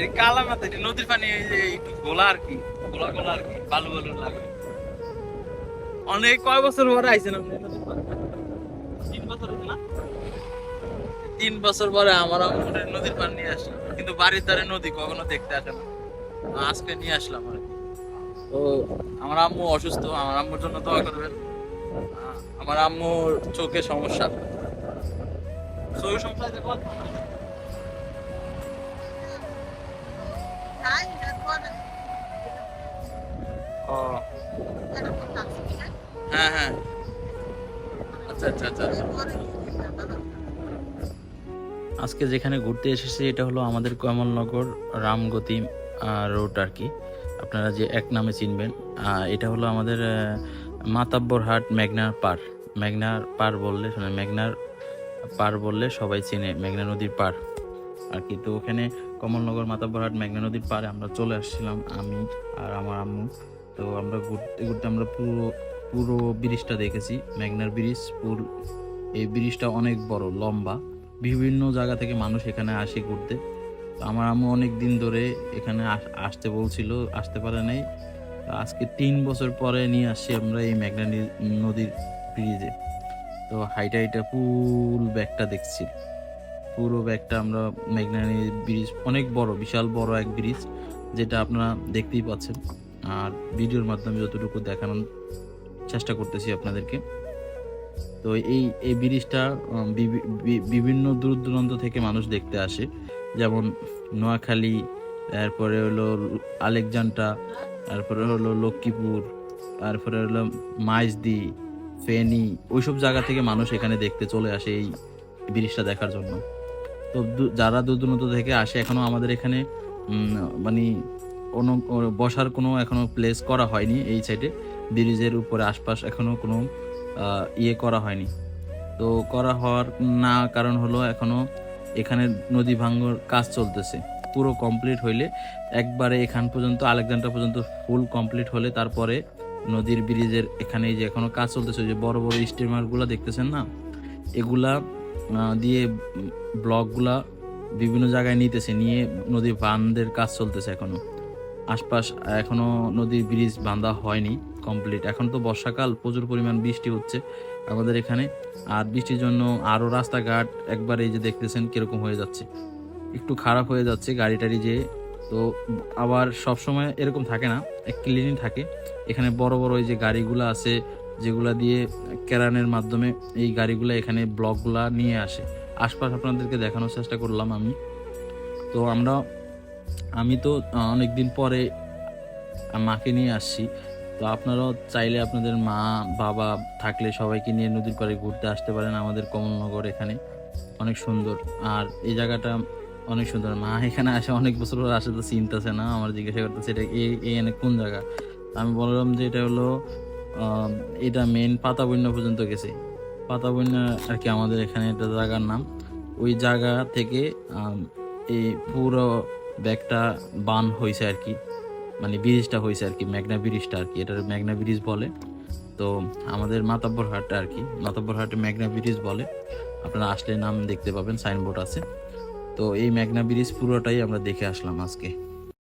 এই কালা এটা নদীর পানি একটু গোলা আর কি, গোলা গোলা আর কি, বালু বালু লাগে। অনেক কয় বছর পরে আইছেন আপনি? তিন বছর না? তিন বছর পরে আমার নদীর পানি নিয়ে আসলাম। কিন্তু বাড়ির ধারে নদী কখনো দেখতে আসে না। আজকে নিয়ে আসলাম আর তো আমার আম্মু অসুস্থ, আমার আম্মুর জন্য দোয়া করবেন। আমার আম্মুর চোখে সমস্যা। চোখে সমস্যা হ্যাঁ হ্যাঁ। আচ্ছা আচ্ছা আচ্ছা। আজকে যেখানে ঘুরতে এসেছি, এটা হলো আমাদের কমলনগর রামগতি রোড আর কি। আপনারা যে এক নামে চিনবেন এটা হলো আমাদের মাতাব্বরহাট মেঘনার পার। মেঘনার পার বললে শোনে মেঘনার পার বললে সবাই চিনে, মেঘনা নদীর পার। আর কি। তো ওখানে কমলনগর মাতাব্বরহাট মেঘনা নদীর পাড়ে আমরা চলে আসছিলাম, আমি আর আমার আম্মু। তো আমরা ঘুরতে ঘুরতে আমরা পুরো পুরো ব্রিজটা দেখেছি, মেঘনার ব্রিজ, পুর, এই ব্রিজটা অনেক বড়, লম্বা। বিভিন্ন জায়গা থেকে মানুষ এখানে আসে ঘুরতে। আমার আম্মু অনেক দিন ধরে এখানে আস- আসতে বলছিল, আসতে পারে নাই। আজকে তিন বছর পরে নিয়ে আসছি আমরা এই মেঘনা নদীর ব্রিজে। তো হাইটা হাইটা ফুল ব্যাগটা দেখছি। পুরো ব্যাগটা আমরা মেঘনা নদীর ব্রিজ, অনেক বড়, বিশাল বড় এক ব্রিজ, যেটা আপনারা দেখতেই পাচ্ছেন। আর ভিডিওর মাধ্যমে যতটুকু দেখানোর চেষ্টা করতেছি আপনাদেরকে। তো এই এই ব্রিজটা বিভিন্ন দূর দূরান্ত থেকে মানুষ দেখতে আসে। যেমন নোয়াখালী, তারপরে হলো আলেকজান্ডা তারপরে হলো লক্ষ্মীপুর, তারপরে হলো মাইজদি, ফেনী, ওইসব জায়গা থেকে মানুষ এখানে দেখতে চলে আসে এই ব্রিজটা দেখার জন্য। তো যারা দূর দূরান্ত থেকে আসে এখনও আমাদের এখানে মানে কোনো, বসার কোনো এখনও প্লেস করা হয়নি এই সাইডে ব্রিজের উপরে আশপাশ এখনও কোনো ইয়ে করা হয়নি। তো করা হওয়ার না কারণ হলো এখনও এখানে নদী ভাঙ্গর কাজ চলতেছে। পুরো কমপ্লিট হইলে একবারে এখান পর্যন্ত, আলেকজান্ডার পর্যন্ত ফুল কমপ্লিট হলে তারপরে নদীর ব্রিজের এখানে যে এখনও কাজ চলতেছে যে বড় বড় স্টিমারগুলো দেখতেছেন না? এগুলা দিয়ে ব্লকগুলা বিভিন্ন জায়গায় নিতেছে, নিয়ে নদী বাঁধের কাজ চলতেছে এখনও। আশপাশ এখনও নদীর ব্রিজ বাঁধা হয়নি কমপ্লিট এখন তো বর্ষাকাল, প্রচুর পরিমাণ বৃষ্টি হচ্ছে আমাদের এখানে। আর বৃষ্টির জন্য আরও রাস্তাঘাট, একবার এই যে দেখতেছেন কীরকম হয়ে যাচ্ছে। একটু খারাপ হয়ে যাচ্ছে গাড়ি টাড়ি যে তো আবার সব সময় এরকম থাকে না ক্লিনই থাকে। এখানে বড় বড় এই যে গাড়িগুলো আছে যেগুলা দিয়ে কেরানের মাধ্যমে এই গাড়িগুলো এখানে ব্লকগুলা নিয়ে আসে। আশপাশ আপনাদেরকে দেখানোর চেষ্টা করলাম আমি। তো আমরা, আমি তো অনেক দিন পরে মাকে নিয়ে আসছি। তো আপনারাও চাইলে আপনাদের মা, বাবা থাকলে সবাইকে নিয়ে নদীর পাড়ে ঘুরতে আসতে পারেন আমাদের কমলনগর এখানে। অনেক সুন্দর। আর এই জায়গাটা অনেক সুন্দর। মা এখানে আসে অনেক বছর আসে তো চিনতেছে না। আমার জিজ্ঞাসা করতেছে, এটা এই এনে কোন জায়গা? আমি বললাম যে, এটা হলো এটা মেন পাতা বন্যা পর্যন্ত গেছে। পাতা বন্যা আর কি আমাদের এখানে একটা জায়গার নাম। ওই জায়গা থেকে এই পুরো ব্যাগটা বান হয়েছে আর কি। মানে ব্রিজটা হয়েছে আর কি মেঘনা ব্রিজটা আর কি এটা মেঘনা ব্রিজ বলে। তো আমাদের মাতাব্বর হাটটা আর কি, মাতাব্বর হাটে মেঘনা ব্রিজ বলে। আপনারা আসলে নাম দেখতে পাবেন, সাইনবোর্ড আছে। তো এই মেঘনা ব্রিজ পুরোটাই আমরা দেখে আসলাম আজকে।